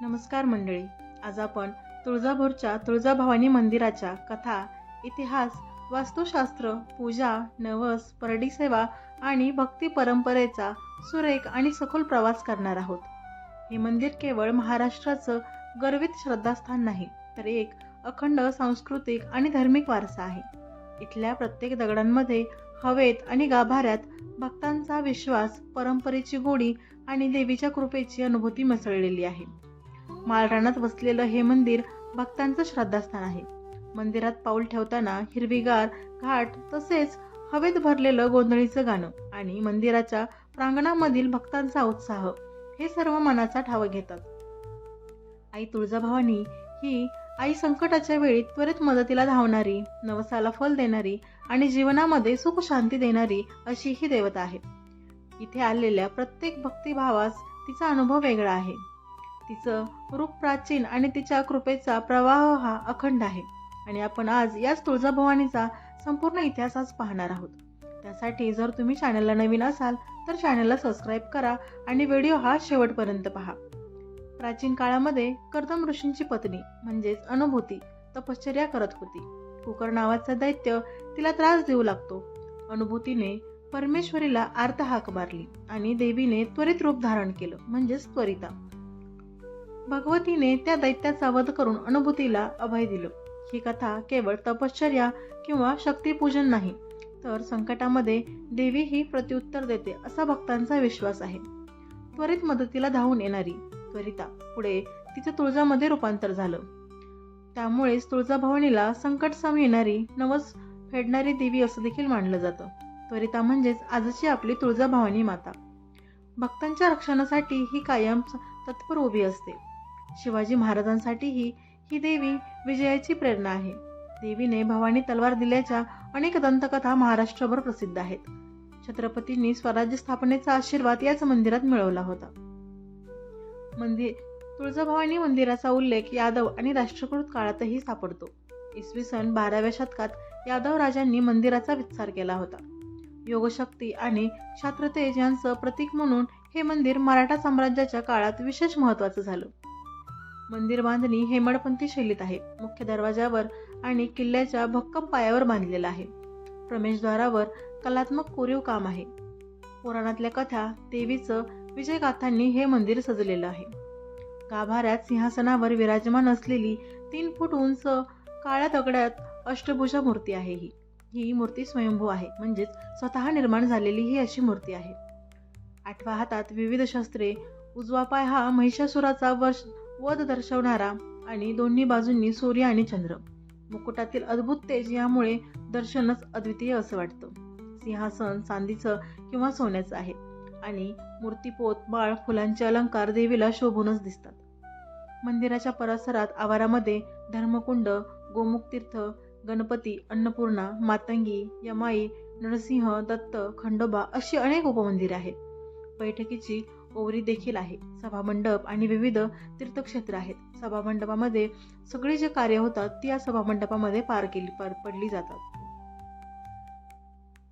नमस्कार मंडळी. आज आपण तुळजाभोरच्या तुळजाभवानी मंदिराच्या कथा इतिहास वास्तुशास्त्र पूजा नवस परडी सेवा आणि भक्ती परंपरेचा सुरेख आणि सखोल प्रवास करणार आहोत. हे मंदिर केवळ महाराष्ट्राचं गर्वित श्रद्धास्थान नाही तर एक अखंड सांस्कृतिक आणि धार्मिक वारसा आहे. इथल्या प्रत्येक दगडांमध्ये हवेत आणि गाभाऱ्यात भक्तांचा विश्वास परंपरेची गोडी आणि देवीच्या कृपेची अनुभूती मिसळलेली आहे. माळरानात वसलेलं हे मंदिर भक्तांचं श्रद्धास्थान आहे. मंदिरात पाऊल ठेवताना हिरवीगार घाट तसेच हवेत भरलेलं गोंधळीचं गाणं आणि मंदिराच्या प्रांगणामधील भक्तांचा उत्साह हे सर्व मनाचा ठाव घेतात. आई तुळजाभवानी ही आई संकटाच्या वेळी त्वरित मदतीला धावणारी नवसाला फल देणारी आणि जीवनामध्ये सुख शांती देणारी अशी ही देवता आहे. इथे आलेल्या प्रत्येक भक्तिभावास तिचा अनुभव वेगळा आहे. तिचं रूप प्राचीन आणि तिच्या कृपेचा प्रवाह हा अखंड आहे. आणि आपण आज याच तुळजाभवानीचा संपूर्ण इतिहास आज पाहणार आहोत. त्यासाठी जर तुम्ही चॅनलला नवीन असाल तर चॅनलला सबस्क्राईब करा आणि व्हिडिओ हा शेवटपर्यंत पहा. प्राचीन काळामध्ये कर्दम ऋषींची पत्नी म्हणजेच अनुभूती तपश्चर्या करत होती. कुकर नावाचा दैत्य तिला त्रास देऊ लागतो. अनुभूतीने परमेश्वरीला आर्त हाक मारली आणि देवीने त्वरित रूप धारण केलं म्हणजेच त्वरिता. भगवतीने त्या दैत्याचा वध करून अनुभूतीला अभय दिलं. ही कथा केवळ तपश्चर्या किंवा शक्तीपूजन नाही तर संकटामध्ये देवी ही प्रत्युत्तर देते असा भक्तांचा विश्वास आहे. त्वरित मदतीला धावून येणारी त्वरिता पुढे तिचं तुळजामध्ये रूपांतर झालं. त्यामुळेच तुळजाभवानीला संकट सम येणारी नवस फेडणारी देवी असं देखील मानलं जातं. त्वरिता म्हणजेच आजची आपली तुळजाभवानी माता. भक्तांच्या रक्षणासाठी ही कायम तत्पर उभी असते. शिवाजी महाराजांसाठीही ही देवी विजयाची प्रेरणा आहे. देवीने भवानी तलवार दिल्याच्या अनेक दंतकथा महाराष्ट्रभर प्रसिद्ध आहेत. छत्रपतींनी स्वराज्य स्थापनेचा आशीर्वाद याच मंदिरात मिळवला होता. मंदिर तुळजाभवानी मंदिराचा उल्लेख यादव आणि राष्ट्रकृत काळातही सापडतो. इसवी सन बाराव्या शतकात यादव राजांनी मंदिराचा विस्तार केला होता. योगशक्ती आणि क्षात्रतेज यांचं प्रतीक म्हणून हे मंदिर मराठा साम्राज्याच्या काळात विशेष महत्वाचं झालं. मंदिर बांधणी हेमडपंथी शैलीत आहे. मुख्य दरवाजावर आणि किल्ल्याच्या भक्कम पायावर बांधलेला आहे. प्रवेशद्वारावर कलात्मक कोरीव काम आहे. पुराणातल्या कथा देवीचं विजयगाथांनी हे मंदिर सजलेलं आहे. गाभाऱ्यात सिंहासनावर विराजमान असलेली तीन फूट उंच काळ्या दगड्यात अष्टभुजा मूर्ती आहे ही. ही मूर्ती स्वयंभू आहे. म्हणजेच स्वतः निर्माण झालेली ही अशी मूर्ती आहे. आठव्या हातात विविध शस्त्रे उजवा पाय हा महिषासुराचा वर्ष वध दर्शवणारा आणि दोन्ही बाजूंनी सूर्य आणि चंद्र. मुकुटातील अद्भुत तेज यामुळे दर्शनच अद्वितीय असं वाटतं. सिंहासन चांदीचं किंवा सोन्याचं आहे. आणि मूर्तीपोत बाळ फुलांचे अलंकार देवीला शोभूनच दिसतात. मंदिराच्या परिसरात आवारामध्ये धर्मकुंड गोमुखतीर्थ गणपती अन्नपूर्णा मातंगी यमाई नरसिंह दत्त खंडोबा अशी अनेक उपमंदिरे आहेत. बैठकीची ओवरी देखील आहे. सभामंडप आणि विविध तीर्थक्षेत्र आहेत. सभामंडपामध्ये सगळी जे कार्य होतात ती या सभामंडपामध्ये पार केली पार पडली जातात.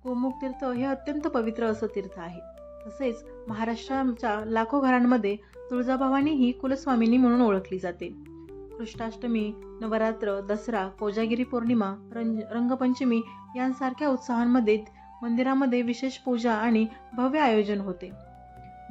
गोमुख तीर्थ हे अत्यंत पवित्र असं तीर्थ आहे. तसेच महाराष्ट्राच्या लाखो घरांमध्ये तुळजाभवानी ही कुलस्वामिनी म्हणून ओळखली जाते. कृष्णाष्टमी नवरात्र दसरा कोजागिरी पौर्णिमा रंग रंगपंचमी यांसारख्या उत्सवांमध्ये मंदिरामध्ये विशेष पूजा आणि भव्य आयोजन होते.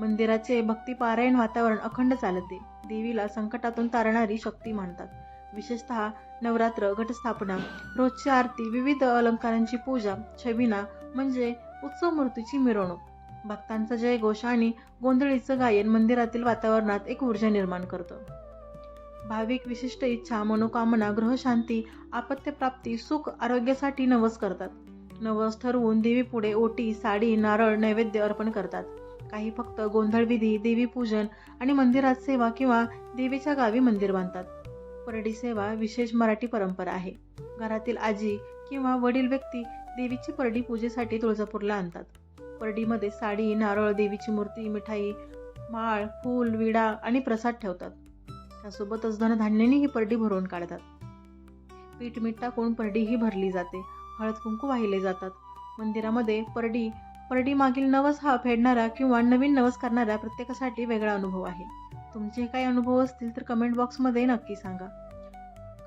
मंदिराचे भक्तिपारायण वातावरण अखंड चालते. देवीला संकटातून तारणारी शक्ती मानतात. विशेषतः नवरात्र घटस्थापना रोजची आरती विविध अलंकारांची पूजा छबिना म्हणजे उत्सव मूर्तीची मिरवणूक. भक्तांचा जयघोष आणि गोंधळीचं गायन मंदिरातील वातावरणात एक ऊर्जा निर्माण करतं. भाविक विशिष्ट इच्छा मनोकामना ग्रहशांती आपत्यप्राप्ती सुख आरोग्यासाठी नवस करतात. नवस ठरवून देवीपुढे ओटी साडी नारळ नैवेद्य अर्पण करतात. काही फक्त गोंधळ विधी देवी पूजन आणि मंदिरात सेवा किंवा देवीच्या गावी मंदिर बांधतात. परडी सेवा विशेष मराठी परंपरा आहे. घरातील आजी किंवा वडील व्यक्ती देवीची परडी पूजेसाठी तुळजापूरला आणतात. परडीमध्ये साडी नारळ देवीची मूर्ती मिठाई माळ फूल विडा आणि प्रसाद ठेवतात. त्यासोबतच धनधान्याने ही परडी भरून काढतात. पीठ मीठ टाकून परडी ही भरली जाते. हळद कुंकू वाहिले जातात. मंदिरामध्ये परडी परडीमागील नवस हा फेडणारा किंवा नवीन नवस करणारा प्रत्येकासाठी वेगळा अनुभव आहे. तुमचे काही अनुभव असतील तर कमेंट बॉक्समध्ये नक्की सांगा.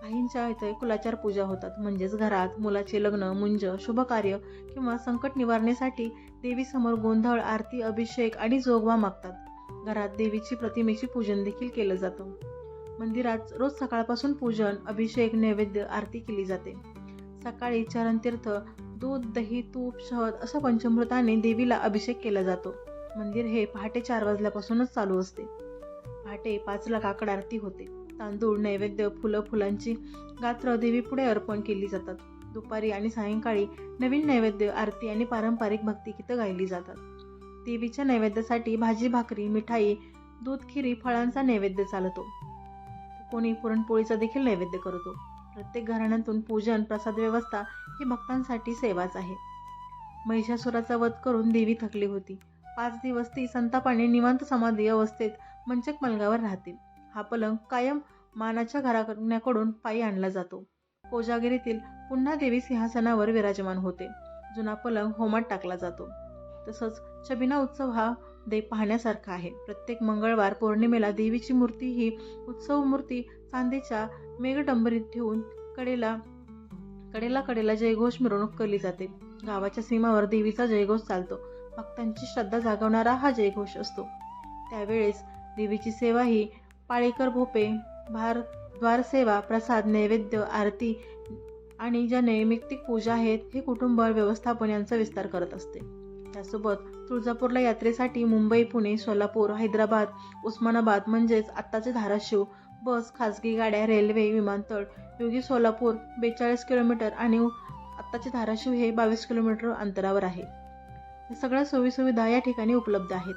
काहींच्या इथे कुलाचार पूजा होतात म्हणजेच घरात मुलाचे लग्न मुंज शुभकार्य किंवा संकट निवारणेसाठी देवीसमोर गोंधळ आरती अभिषेक आणि जोगवा मागतात. घरात देवीची प्रतिमेची पूजन देखील केलं जातं. मंदिरात रोज सकाळपासून पूजन अभिषेक नैवेद्य आरती केली जाते. सकाळी चरणतीर्थ दूध दही तूप शहद असं पंचमृताने देवीला अभिषेक केला जातो. मंदिर हे पहाटे चार वाजल्यापासूनच चालू असते. पहाटे पाचला काकड आरती होते. तांदूळ नैवेद्य फुलं फुलांची गात्र देवीपुढे अर्पण केली जातात. दुपारी आणि सायंकाळी नवीन नैवेद्य आरती आणि पारंपरिक भक्तिगीतं गायली जातात. देवीच्या नैवेद्यासाठी भाजी भाकरी मिठाई दूध खिरी फळांचा नैवेद्य चालतो. कोणी पुरणपोळीचा देखील नैवेद्य करतो. प्रत्येक घराण्यातून पूजन प्रसाद व्यवस्था ही भक्तांसाठी सेवाच आहे. महिषासुराचा वध करून देवी थकली होती. पाच दिवस ती संतापाने निवांत समाधी अवस्थेत मंचक मलगावर राहते. हा पलंग कायम मानाच्या घराण्याकडून पायी आणला जातो. कोजागिरीतील पुन्हा देवी सिंहासनावर विराजमान होते. जुना पलंग होमात टाकला जातो. तसंच छबिना उत्सव हा दे पाहण्यासारखा आहे. प्रत्येक मंगळवार पौर्णिमेला देवीची मूर्ती ही उत्सव मूर्ती चांदीच्या मेघडंबरीत ठेवून कडेला कडेला कडेला जयघोष मिरवणूक केली जाते. गावाच्या सीमावर देवीचा जयघोष चालतो. भक्तांची श्रद्धा जागवणारा हा जयघोष असतो. त्यावेळेस देवीची सेवा ही पाळेकर भोपे भार द्वारसेवा प्रसाद नैवेद्य आरती आणि ज्या नैमित्तिक पूजा आहेत हे कुटुंब व्यवस्थापन यांचा विस्तार करत असते. त्यासोबत तुळजापूरला यात्रेसाठी मुंबई पुणे सोलापूर हैदराबाद उस्मानाबाद म्हणजेच आत्ताचे धाराशिव बस खाजगी गाड्या रेल्वे विमानतळ योगी सोलापूर बेचाळीस किलोमीटर आणि आत्ताचे धाराशिव हे बावीस किलोमीटर अंतरावर आहे. या सगळ्या सोयीसुविधा या ठिकाणी उपलब्ध आहेत.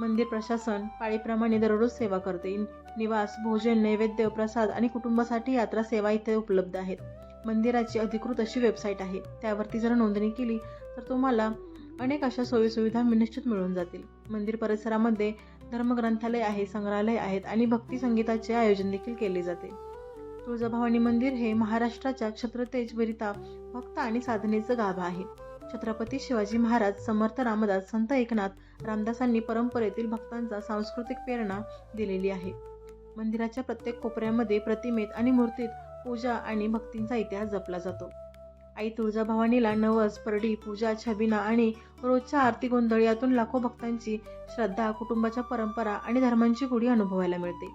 मंदिर प्रशासन पाळीप्रमाणे दररोज सेवा करते. निवास भोजन नैवेद्य प्रसाद आणि कुटुंबासाठी यात्रा सेवा इथे उपलब्ध आहेत. मंदिराची अधिकृत अशी वेबसाईट आहे. त्यावरती जर नोंदणी केली तर तुम्हाला अनेक अशा सोयीसुविधा निश्चित मिळून जातील. मंदिर परिसरामध्ये धर्मग्रंथालय आहे संग्रहालय आहेत आणि भक्ती संगीताचे आयोजन देखील केले जाते. तुळजाभवानी मंदिर हे महाराष्ट्राच्या क्षत्रतेज वरिता भक्त आणि साधनेचं गाभा आहे. छत्रपती शिवाजी महाराज समर्थ रामदास संत एकनाथ रामदासांनी परंपरेतील भक्तांचा सांस्कृतिक प्रेरणा दिलेली आहे. मंदिराच्या प्रत्येक कोपऱ्यामध्ये प्रतिमेत आणि मूर्तीत पूजा आणि भक्तींचा इतिहास जपला जातो. आई तुळजाभवानीला नवस परडी पूजा छबिना आणि रोजच्या आरती गोंधळ यातून लाखो भक्तांची श्रद्धा कुटुंबाच्या परंपरा आणि धर्मांची गुढी अनुभवायला मिळते.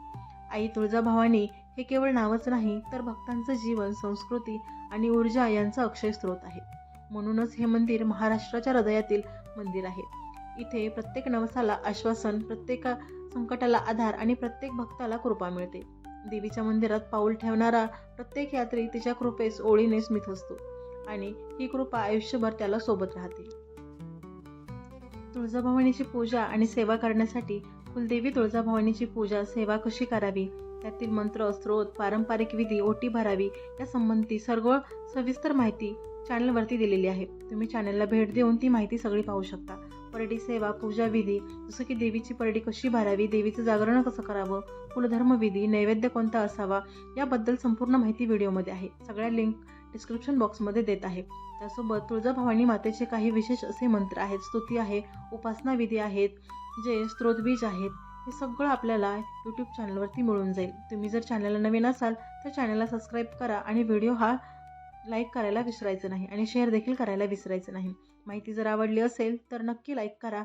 आई तुळजाभवानी हे केवळ नावच नाही तर भक्तांचं जीवन संस्कृती आणि ऊर्जा यांचा अक्षय स्रोत आहे. म्हणूनच हे मंदिर महाराष्ट्राच्या हृदयातील मंदिर आहे. इथे प्रत्येक नवसाला आश्वासन प्रत्येक संकटाला आधार आणि प्रत्येक भक्ताला कृपा मिळते. देवीच्या मंदिरात पाऊल ठेवणारा प्रत्येक यात्री तिच्या कृपेस ओळीने स्मित असतो. आणि ही कृपा आयुष्यभर त्याला सोबत राहते. तुळजाभवानीची पूजा आणि सेवा करण्यासाठी कुलदेवी तुळजाभवानीची पूजा सेवा कशी करावी? त्यातील मंत्र स्रोत पारंपरिक विधी ओटी भरावी या संबंधी सर्व सविस्तर माहिती चॅनलवरती दिलेली आहे. तुम्ही चॅनलला भेट देऊन ती माहिती सगळी पाहू शकता. परडी सेवा पूजा विधी जसं की देवीची परडी कशी भरावी देवीचं जागरण कसं करावं कुलधर्म विधी नैवेद्य कोणता असावा याबद्दल संपूर्ण माहिती व्हिडिओमध्ये आहे. सगळ्या लिंक डिस्क्रिप्शन बॉक्समध्ये देत आहे. त्यासोबत तुळजाभवानी मातेचे काही विशेष असे मंत्र आहेत. स्तुती आहे उपासना विधी आहेत जे स्त्रोतबीज आहेत हे सगळं आपल्याला यूट्यूब चॅनलवरती मिळून जाईल. तुम्ही जर चॅनलला नवीन असाल तर चॅनलला सबस्क्राईब करा आणि व्हिडिओ हा लाईक करायला विसरायचं नाही आणि शेअर देखील करायला विसरायचं नाही. माहिती जर आवडली असेल तर नक्की लाईक करा.